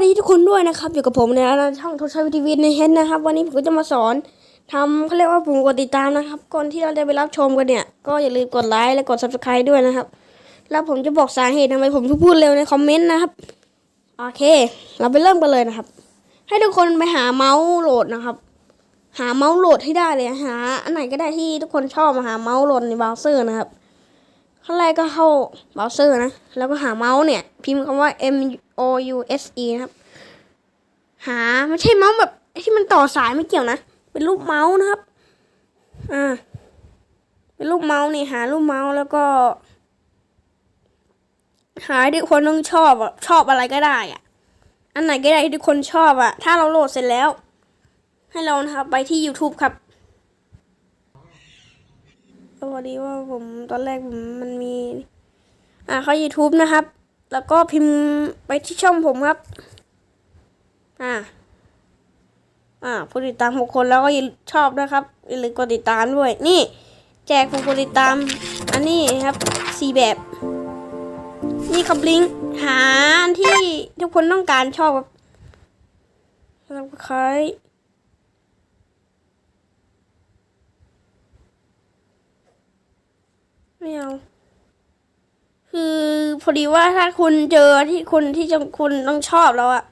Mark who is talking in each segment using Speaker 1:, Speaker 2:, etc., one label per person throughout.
Speaker 1: สวัสดีทุกคนด้วยนะครับอยู่กับผมในช่องทศชัยวิทีวีในเฮนนะครับ วันนี้ผมก็จะมาสอนทำเขาเรียกว่าปุ่มกดติดตามนะครับ ก่อนที่เราจะไปรับชมกันเนี่ย ก็อย่าลืมกดไลค์และกด subscribe ด้วยนะครับ แล้วผมจะบอกสาเหตุทำไมผมถึงพูดเร็วในคอมเมนต์นะครับโอเค เราไปเริ่มกันเลยนะครับ ให้ทุกคนไปหาเมาส์โหลดนะครับ หาเมาส์โหลดให้ได้เลยหาอันไหนก็ได้ที่ทุกคนชอบมาหาเมาส์โหลดในเบราว์เซอร์นะครับขั้นแรกก็เข้าเบราว์เซอร์นะ แล้วก็หาเมาส์เนี่ย พิมพ์คำว่า M O U S E นะครับ หาไม่ใช่เมาส์แบบที่มันต่อสายไม่เกี่ยวนะ เป็นรูปเมาส์นะครับ อ่า เป็นรูปเมาส์นี่หารูปเมาส์แล้วก็ หาที่คนต้องชอบชอบอะไรก็ได้อะอันไหนก็ได้ที่คนชอบอะถ้าเราโหลดเสร็จแล้ว ให้เรานะครับไปที่ YouTube ครับสวัสดีว่าผมตอนแรกผมมันมี อ่าเข้า YouTube นะครับ แล้วก็พิมพ์ไปที่ช่องผมครับ อ่าอ่าผู้ติดตามหกคนแล้วก็ชอบนะครับอย่าลืมกดติดตามด้วย นี่ แจกผู้กดติดตาม อันนี้ครับสี่แบบ นี่ครับลิงก์หาที่ทุกคนต้องการชอบครับสับคล้ายไม่เอาคือพอดีว่าถ้าคุณเจอที่คุณที่จะคุณต้องชอบแล้วอะ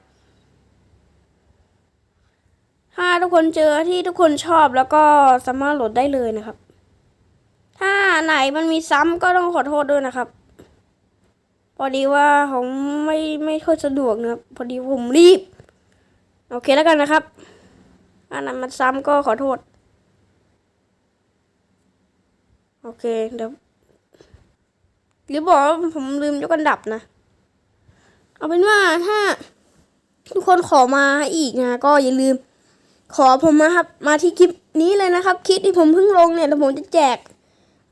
Speaker 1: ถ้าทุกคนเจอที่ทุกคนชอบแล้วก็สามารถโหลดได้เลยนะครับ ถ้าไหนมันมีซ้ำก็ต้องขอโทษด้วยนะครับ พอดีว่าผมไม่ไม่ค่อยสะดวกนะครับพอดีผมรีบ โอเคแล้วกันนะครับอันนั้นมันซ้ำก็ขอโทษ โอเคเดี๋ยวหรือบอกว่าผมลืมยกอันดับนะ เอาเป็นว่าถ้าทุกคนขอมาอีกนะ ก็อย่าลืม ขอผมนะครับมาที่คลิปนี้เลยนะครับคลิปที่ผมเพิ่งลงเนี่ยเดี๋ยวผมจะแจก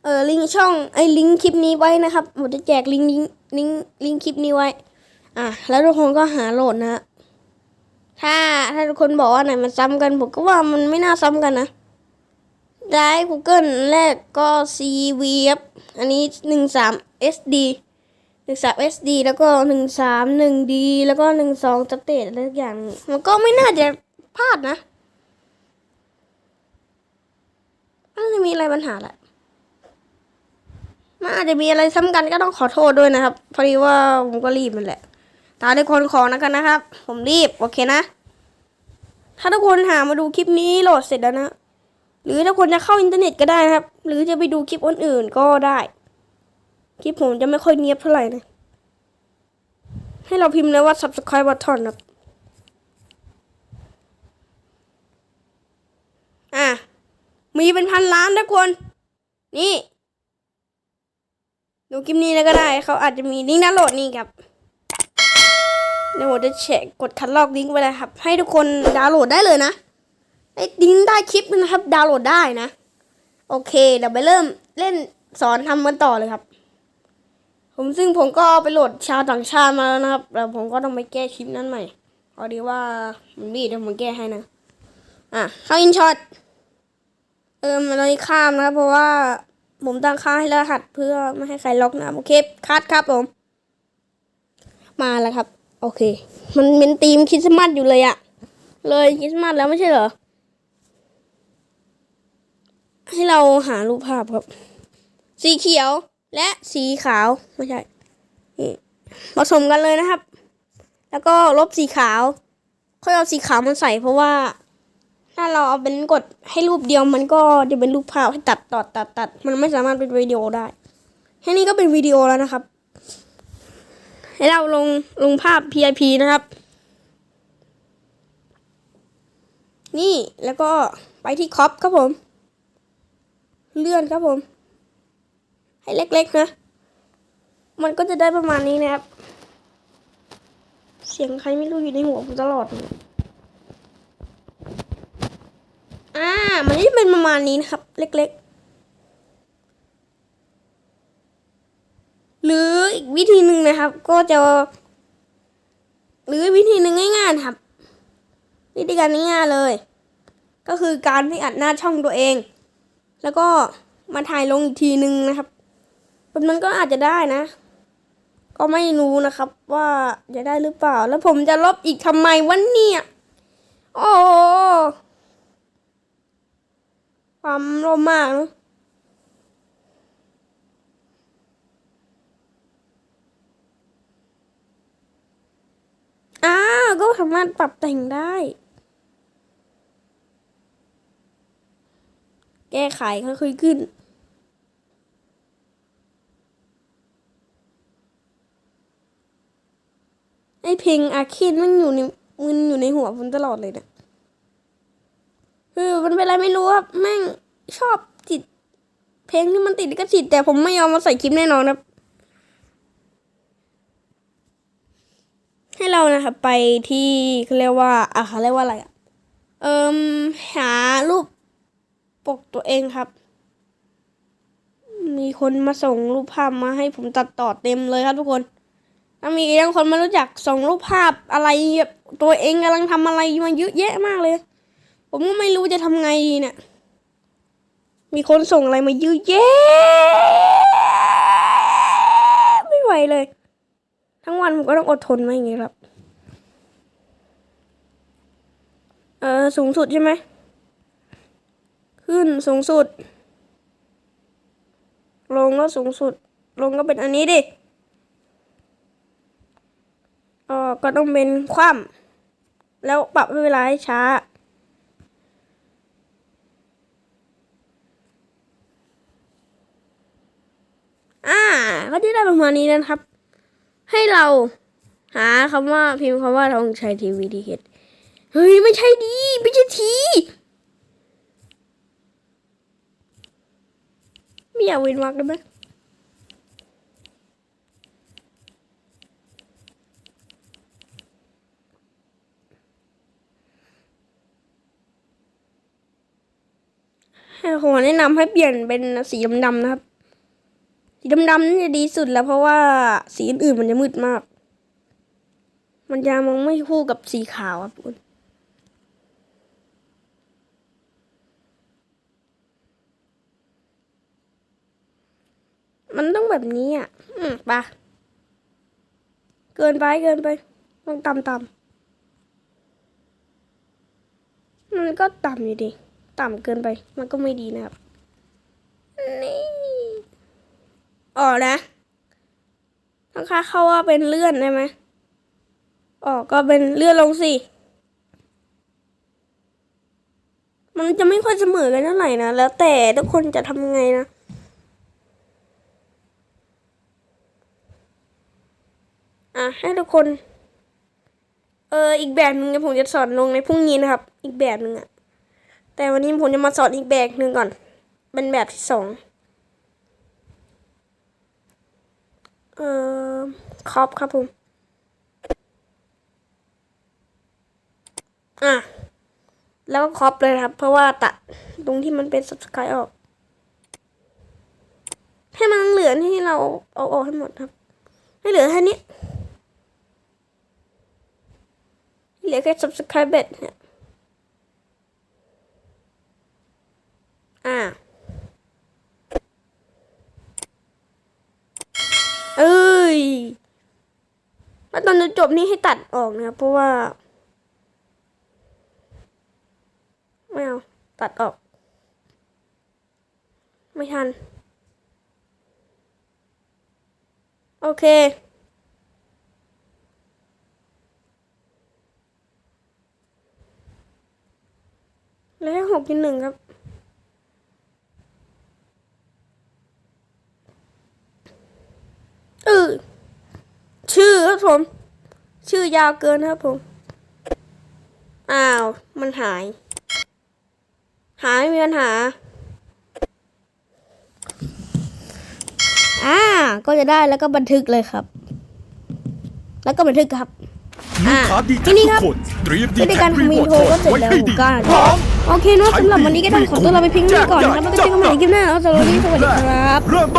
Speaker 1: เออลิงก์ช่องไอ้ลิงก์คลิปนี้ไว้นะครับผมจะแจกลิงก์ลิงก์ลิงก์ลิงก์คลิปนี้ไว้ อะ แล้วทุกคนก็หาโหลดนะถ้าถ้าทุกคนบอกว่าไหนมันซ้ำกันผมก็ว่ามันไม่น่าซ้ำกันนะได้ Google แรกก็ CV ครับอันนี้หนึ่งสาม SD หนึ่งสาม SD แล้วก็หนึ่งสามหนึ่ง D แล้วก็หนึ่งสองสเตทอะไรทุกอย่าง มันก็ไม่น่าจะพลาดนะ น่าจะมีอะไรปัญหาแหละมันอาจจะมีอะไรซ้ำกันก็ต้องขอโทษด้วยนะครับ พอดีว่าผมก็รีบมันแหละ ตาทุกคนขอนะกันนะครับ ผมรีบ โอเคนะ ถ้าทุกคนหามาดูคลิปนี้โหลดเสร็จแล้วนะ หรือถ้าคนจะเข้าอินเทอร์เน็ตก็ได้นะครับ หรือจะไปดูคลิปอื่นๆก็ได้ คลิปผมจะไม่ค่อยเนียบเท่าไหร่นะ ให้เราพิมพ์เลยว่า subscribe button ครับ อะ มีเป็นพันล้านทุกคน นี่ ดูคลิปนี้แล้วก็ได้ เขาอาจจะมีลิงก์ดาวน์โหลดนี่ครับเดี๋ยวผมจะแชร์กดคัดลอกลิงก์ไว้เลยครับ ให้ทุกคนดาวน์โหลดได้เลยนะไอ้ลิงก์ได้คลิปนะครับ ดาวน์โหลดได้นะ โอเค เดี๋ยวไปเริ่มเล่นสอนทำกันต่อเลยครับ ผมซึ่งผมก็ไปโหลดชาวต่างชาติมาแล้วนะครับแล้วผมก็ต้องไปแก้คลิปนั้นใหม่พอดีว่ามันบีดเดี๋ยวผมแก้ให้นะ อะ เข้าอินช็อต เออมันเลยข้ามนะครับ เพราะว่าผมตั้งค่าให้รหัสเพื่อไม่ให้ใครล็อกนะโอเคคัดครับผม มาแล้วครับ โอเค มันเป็นธีมคริสต์มาสอยู่เลยอะเลยคริสต์มาสแล้วไม่ใช่เหรอ ให้เราหารูปภาพครับ สีเขียวและสีขาวไม่ใช่นี่ผสมกันเลยนะครับ แล้วก็ลบสีขาวค่อยเอาสีขาวมาใส่เพราะว่า ถ้าเราเอาเป็นกดให้รูปเดียวมันก็จะเป็นรูปภาพให้ตัดตัดตัดตัด มันไม่สามารถเป็นวิดีโอได้แค่นี้ก็เป็นวิดีโอแล้วนะครับ ให้เราลงลงภาพ PIP นะครับ นี่แล้วก็ไปที่คอปครับผม เลื่อนครับผม ให้เล็กๆนะ มันก็จะได้ประมาณนี้นะครับ เสียงใครไม่รู้อยู่ในหัวผมตลอดเลยอ่า มันจะเป็นประมาณนี้นะครับ เล็กๆ หรืออีกวิธีหนึ่งนะครับ ก็จะ หรือวิธีหนึ่งง่ายๆครับ วิธีการง่ายๆเลย ก็คือการที่อัดหน้าช่องตัวเอง แล้วก็มาถ่ายลงอีกทีหนึ่งนะครับแบบนั้นก็อาจจะได้นะ ก็ไม่รู้นะครับว่าจะได้หรือเปล่า แล้วผมจะลบอีกทำไมวันเนี่ย โอ้ ความโลภมากนะอ้าวก็สามารถปรับแต่งได้ แก้ไขค่อยๆขึ้นไอเพลงอาคินมันอยู่ในมันอยู่ในหัวผมตลอดเลยเนะ คือมันเป็นอะไรไม่รู้ครับแม่งชอบติด เพลงที่มันติดก็ติดแต่ผมไม่ยอมมาใส่คลิปแน่นอนครับ ให้เรานะครับไปที่เขาเรียกว่าอะเขาเรียกว่าอะไรอะเอิมหารูปปกตัวเองครับ มีคนมาส่งรูปภาพมาให้ผมตัดต่อเต็มเลยครับทุกคนถ้ามีบางคนมารู้จักส่งรูปภาพอะไรตัวเองกำลังทำอะไรมาเยอะแยะมากเลย ผมก็ไม่รู้จะทำไงดีเนี่ย มีคนส่งอะไรมาเยอะแยะไม่ไหวเลย ทั้งวันผมก็ต้องอดทนมาอย่างนี้ครับ เออสูงสุดใช่ไหม ขึ้นสูงสุด ลงก็สูงสุด ลงก็เป็นอันนี้ดิเออก็ต้องเป็นคว่ำแล้วปรับเวลาให้ช้า ก็จะได้ ประมาณนี้นะครับ ให้เราหาคำว่าพิมพ์คำว่าทองชัยทีวีทีเเฮ้ย ไม่ใช่ดี ไม่ใช่ทีไม่อยากเว้นวรรคได้ไหมให้ผมแนะนำให้เปลี่ยนเป็นสีดำๆนะครับ สีดำๆนี่จะดีสุดแล้วเพราะว่าสีอื่นๆมันจะมืดมาก มันจะมองไม่คู่กับสีขาวครับคุณมันต้องแบบนี้อะ อืมปะเกินไปเกินไปต้องต่ำต่ำมันก็ต่ำอยู่ดี ต่ำเกินไป มันก็ไม่ดีนะครับ นี่ ออกนะต้องค่าเข้าว่าเป็นเลื่อนได้ไหมออกก็เป็นเลื่อนลงสิ มันจะไม่ค่อยเสมอกันเท่าไหร่นะ แล้วแต่ทุกคนจะทำไงนะอะให้ทุกคน เอออีกแบบหนึ่งผมจะสอนลงในพรุ่งนี้นะครับ อีกแบบหนึ่งอะแต่วันนี้ผมจะมาสอนอีกแบบหนึ่งก่อน เป็นแบบที่สอง เออครอบครับผม อะ แล้วก็ครอบเลยครับ เพราะว่าตัดตรงที่มันเป็น subscribe ออก ให้มันเหลือที่เราเอาออกให้หมดครับ ให้เหลือแค่นี้เหลือแค่ subscribe เบ็ดเนี่ย อ่า เอ้ย แล้วตอนจะจบนี่ให้ตัดออกนะครับเพราะว่า ไม่เอา ตัดออก ไม่ทัน โอเคเลขหกจุดหนึ่งครับ เออชื่อครับ ผม ชื่อยาวเกินครับผม อ้าว มันหาย หายไม่มีปัญหา อ่า ก็จะได้แล้วก็บันทึกเลยครับ แล้วก็บันทึกครับ
Speaker 2: ลูกค้าดี
Speaker 1: ที่นี่ครับ
Speaker 2: ทุกคนเตรียมดี
Speaker 1: วิธีการ
Speaker 2: แท็
Speaker 1: ทำอินโทรก็เสร็จแล้ว
Speaker 2: ไให้ดี
Speaker 1: กัน
Speaker 2: พร้อม
Speaker 1: โอเคเนอะสำหรับวันนี้ก็ต้องขอตัวลาไปเพียงเท่านี้ก่อนนะครับแล้วก็เจอกันใหม่ในคลิปหน้าแล้วสวัสดีสวัสดีครับ
Speaker 2: เริ่มต้น